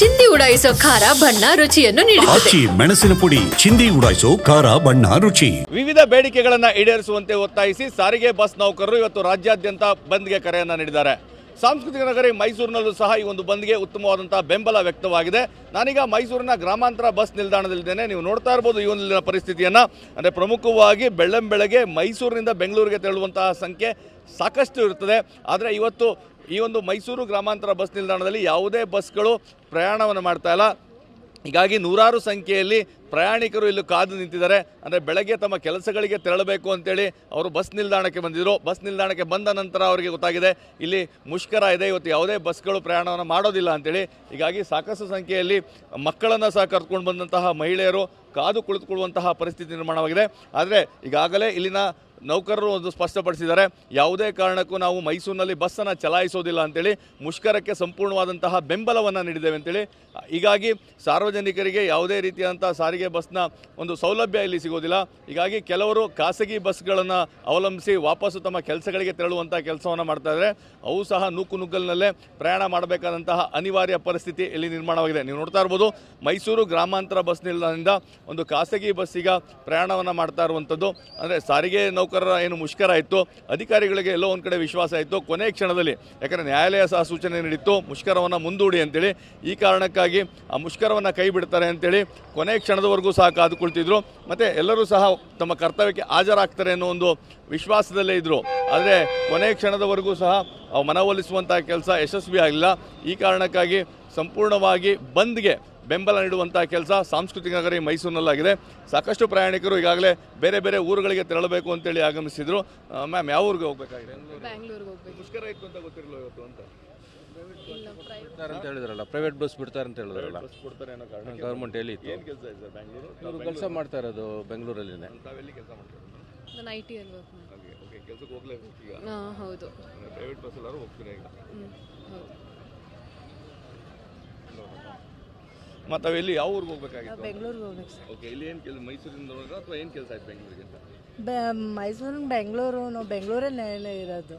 ಚಿಂದಿ ಉಡಾಯಿಸೋ ಖಾರ ಬಣ್ಣ ರುಚಿಯನ್ನು ನೀಡುತ್ತದೆ. ಆಚಿ ಮೆಣಸಿನ ಪುಡಿ ಚಿಂದಿ ಉಡಾಯಿಸೋ ಖಾರ ಬಣ್ಣ ರುಚಿ. ವಿವಿಧ ಬೇಡಿಕೆಗಳನ್ನ ಈಡೇರಿಸುವಂತೆ ಒತ್ತಾಯಿಸಿ ಸಾರಿಗೆ ಬಸ್ ನೌಕರರು ಇವತ್ತು ರಾಜ್ಯಾದ್ಯಂತ ಬಂದ್ಗೆ ಕರೆಯನ್ನ ನೀಡಿದ್ದಾರೆ. ಸಾಂಸ್ಕೃತಿಕ ನಗರಿ ಮೈಸೂರಿನಲ್ಲೂ ಸಹ ಈ ಒಂದು ಬಂದ್ಗೆ ಉತ್ತಮವಾದಂತಹ ಬೆಂಬಲ ವ್ಯಕ್ತವಾಗಿದೆ. ನಾನೀಗ ಮೈಸೂರಿನ ಗ್ರಾಮಾಂತರ ಬಸ್ ನಿಲ್ದಾಣದಲ್ಲಿದ್ದೇನೆ. ನೀವು ನೋಡ್ತಾ ಇರ್ಬೋದು ಈ ಒಂದು ಪರಿಸ್ಥಿತಿಯನ್ನ. ಅಂದರೆ ಪ್ರಮುಖವಾಗಿ ಬೆಳ್ಳಂ ಬೆಳಗ್ಗೆ ಮೈಸೂರಿನಿಂದ ಬೆಂಗಳೂರಿಗೆ ತೆರಳುವಂತಹ ಸಂಖ್ಯೆ ಸಾಕಷ್ಟು ಇರುತ್ತದೆ. ಆದರೆ ಇವತ್ತು ಈ ಒಂದು ಮೈಸೂರು ಗ್ರಾಮಾಂತರ ಬಸ್ ನಿಲ್ದಾಣದಲ್ಲಿ ಯಾವುದೇ ಬಸ್ಗಳು ಪ್ರಯಾಣವನ್ನು ಮಾಡ್ತಾ ಇಲ್ಲ. ಹೀಗಾಗಿ ನೂರಾರು ಸಂಖ್ಯೆಯಲ್ಲಿ ಪ್ರಯಾಣಿಕರು ಇಲ್ಲಿ ಕಾದು ನಿಂತಿದ್ದಾರೆ. ಅಂದರೆ ಬೆಳಗ್ಗೆ ತಮ್ಮ ಕೆಲಸಗಳಿಗೆ ತೆರಳಬೇಕು ಅಂತೇಳಿ ಅವರು ಬಸ್ ನಿಲ್ದಾಣಕ್ಕೆ ಬಂದಿದ್ದರು ಬಸ್ ನಿಲ್ದಾಣಕ್ಕೆ ಬಂದ ನಂತರ ಅವರಿಗೆ ಗೊತ್ತಾಗಿದೆ, ಇಲ್ಲಿ ಮುಷ್ಕರ ಇದೆ, ಇವತ್ತು ಯಾವುದೇ ಬಸ್ಗಳು ಪ್ರಯಾಣವನ್ನು ಮಾಡೋದಿಲ್ಲ ಅಂತೇಳಿ. ಹೀಗಾಗಿ ಸಾಕಷ್ಟು ಸಂಖ್ಯೆಯಲ್ಲಿ ಮಕ್ಕಳನ್ನು ಸಹ ಕರ್ಕೊಂಡು ಬಂದಂತಹ ಮಹಿಳೆಯರು ಕಾದು ಕುಳಿತುಕೊಳ್ಳುವಂತಹ ಪರಿಸ್ಥಿತಿ ನಿರ್ಮಾಣವಾಗಿದೆ. ಆದರೆ ಈಗಾಗಲೇ ಇಲ್ಲಿನ ನೌಕರರು ಒಂದು ಸ್ಪಷ್ಟಪಡಿಸಿದ್ದಾರೆ. ಯಾವುದೇ ಕಾರಣಕ್ಕೂ ನಾವು ಮೈಸೂರಿನಲ್ಲಿ ಬಸ್ಸನ್ನು ಚಲಾಯಿಸೋದಿಲ್ಲ ಅಂತೇಳಿ ಮುಷ್ಕರಕ್ಕೆ ಸಂಪೂರ್ಣವಾದಂತಹ ಬೆಂಬಲವನ್ನು ನೀಡಿದ್ದೇವೆ ಅಂತೇಳಿ. ಹೀಗಾಗಿ ಸಾರ್ವಜನಿಕರಿಗೆ ಯಾವುದೇ ರೀತಿಯಾದಂಥ ಸಾರಿಗೆ ಬಸ್ನ ಒಂದು ಸೌಲಭ್ಯ ಇಲ್ಲಿ ಸಿಗೋದಿಲ್ಲ. ಹೀಗಾಗಿ ಕೆಲವರು ಖಾಸಗಿ ಬಸ್ಗಳನ್ನು ಅವಲಂಬಿಸಿ ವಾಪಸ್ಸು ತಮ್ಮ ಕೆಲಸಗಳಿಗೆ ತೆರಳುವಂಥ ಕೆಲಸವನ್ನು ಮಾಡ್ತಾ ಇದ್ದಾರೆ. ಅವು ಸಹ ನೂಕು ನುಗ್ಗಲಿನಲ್ಲೇ ಪ್ರಯಾಣ ಮಾಡಬೇಕಾದಂತಹ ಅನಿವಾರ್ಯ ಪರಿಸ್ಥಿತಿ ಇಲ್ಲಿ ನಿರ್ಮಾಣವಾಗಿದೆ. ನೀವು ನೋಡ್ತಾ ಇರ್ಬೋದು, ಮೈಸೂರು ಗ್ರಾಮಾಂತರ ಬಸ್ ನಿಲ್ದಾಣದಿಂದ ಒಂದು ಖಾಸಗಿ ಬಸ್ಸಿಗೆ ಪ್ರಯಾಣವನ್ನು ಮಾಡ್ತಾ ಇರುವಂಥದ್ದು. ಅಂದರೆ ಸಾರಿಗೆ ನೌಕರರ ಏನು ಮುಷ್ಕರ ಇತ್ತು, ಅಧಿಕಾರಿಗಳಿಗೆ ಎಲ್ಲೋ ಒಂದು ಕಡೆ ವಿಶ್ವಾಸ ಇತ್ತು. ಕೊನೆ ಕ್ಷಣದಲ್ಲಿ, ಯಾಕಂದರೆ ನ್ಯಾಯಾಲಯ ಸಹ ಸೂಚನೆ ನೀಡಿತ್ತು, ಮುಷ್ಕರವನ್ನು ಮುಂದೂಡಿ ಅಂತೇಳಿ. ಈ ಕಾರಣಕ್ಕಾಗಿ ಆ ಮುಷ್ಕರವನ್ನು ಕೈ ಬಿಡ್ತಾರೆ ಅಂತೇಳಿ ಕೊನೆ ಕ್ಷಣದವರೆಗೂ ಸಹ ಕಾದುಕೊಳ್ತಿದ್ರು. ಮತ್ತು ಎಲ್ಲರೂ ಸಹ ತಮ್ಮ ಕರ್ತವ್ಯಕ್ಕೆ ಹಾಜರಾಗ್ತಾರೆ ಅನ್ನೋ ಒಂದು ವಿಶ್ವಾಸದಲ್ಲೇ ಇದ್ದರು ಆದರೆ ಕೊನೆ ಕ್ಷಣದವರೆಗೂ ಸಹ ಮನವೊಲಿಸುವಂಥ ಕೆಲಸ ಯಶಸ್ವಿ ಆಗಲಿಲ್ಲ ಈ ಕಾರಣಕ್ಕಾಗಿ ಸಂಪೂರ್ಣವಾಗಿ ಬಂದ್ಗೆ ಬೆಂಬಲ ನೀಡುವಂಥ ಕೆಲಸ ಸಾಂಸ್ಕೃತಿಕ ನಗರಿ ಮೈಸೂರಿನಲ್ಲಾಗಿದೆ. ಸಾಕಷ್ಟು ಪ್ರಯಾಣಿಕರು ಈಗಾಗಲೇ ಬೇರೆ ಬೇರೆ ಊರುಗಳಿಗೆ ತೆರಳಬೇಕು ಅಂತೇಳಿ ಆಗಮಿಸಿದ್ರು. ಮ್ಯಾಮ್ ಯಾವ ಊರಿಗೆ ಹೋಗ್ಬೇಕಾಗಿದೆ? ಬ್ಯಾಂಗ್ಳೂರ್ಗೆ ಹೋಗ್ಬೇಕು. ಮುಷ್ಕರ ಇತ್ತು ಅಂತ ಗೊತ್ತಿರಲಿಲ್ಲ ಇವತ್ತು ಅಂತ? ಬಿಡ್ತಾರೆ ಅಂತ ಹೇಳಿದ್ರಲ್ಲ ಪ್ರೈವೇಟ್ ಬಸ್ ಬಿಡ್ತಾರೆ ಅಂತ ಹೇಳಿದ್ರಲ್ಲ. ಗೌರ್ಮೆಂಟ್ ಎಲ್ಲಿ ಕೆಲಸ ಇದೆ ಸರ್ ಬ್ಯಾಂಗ್ಳೂರು ಇವರು ಕೆಲಸ ಮಾಡ್ತಾ ಇರೋದು ಬೆಂಗಳೂರಲ್ಲಿನೇ. ತಾವೆಲ್ಲಿ ಕೆಲಸ ಮಾಡ್ತಾರೆ ನಾನು ಐ ಟಿ ಅಲ್ಲಿ ವರ್ಕ್ ಮಾಡಿ ಓಕೆ ಓಕೆ ಕೆಲಸಕ್ಕೆ ಹೋಗ್ಲೇಬೇಕು ಈಗ. ಹಾಂ ಹೌದು. ಪ್ರೈವೇಟ್ ಬಸ್ ಎಲ್ಲರೂ ಹೋಗ್ತೀರಾ ಈಗ? ಹ್ಞೂ ಹೌದು. ಮತ್ತು ಅವೆಲ್ಲಿ ಯಾವ ಊರಿಗೆ ಹೋಗ್ಬೇಕಾಗಿತ್ತು ಬೆಂಗಳೂರಿಗೆ ಹೋಗ್ಬೇಕು ಸರ್. ಓಕೆ ಇಲ್ಲಿ ಏನು ಕೆಲಸ ಮೈಸೂರಿಂದ ಅಥವಾ ಏನು ಕೆಲಸ ಆಯ್ತು ಬೆಂಗಳೂರಿಗೆ? ಅಂತ ಮೈಸೂರು ಬೆಂಗಳೂರು ನಾವು ಬೆಂಗಳೂರಲ್ಲೇ ಇರೋದು.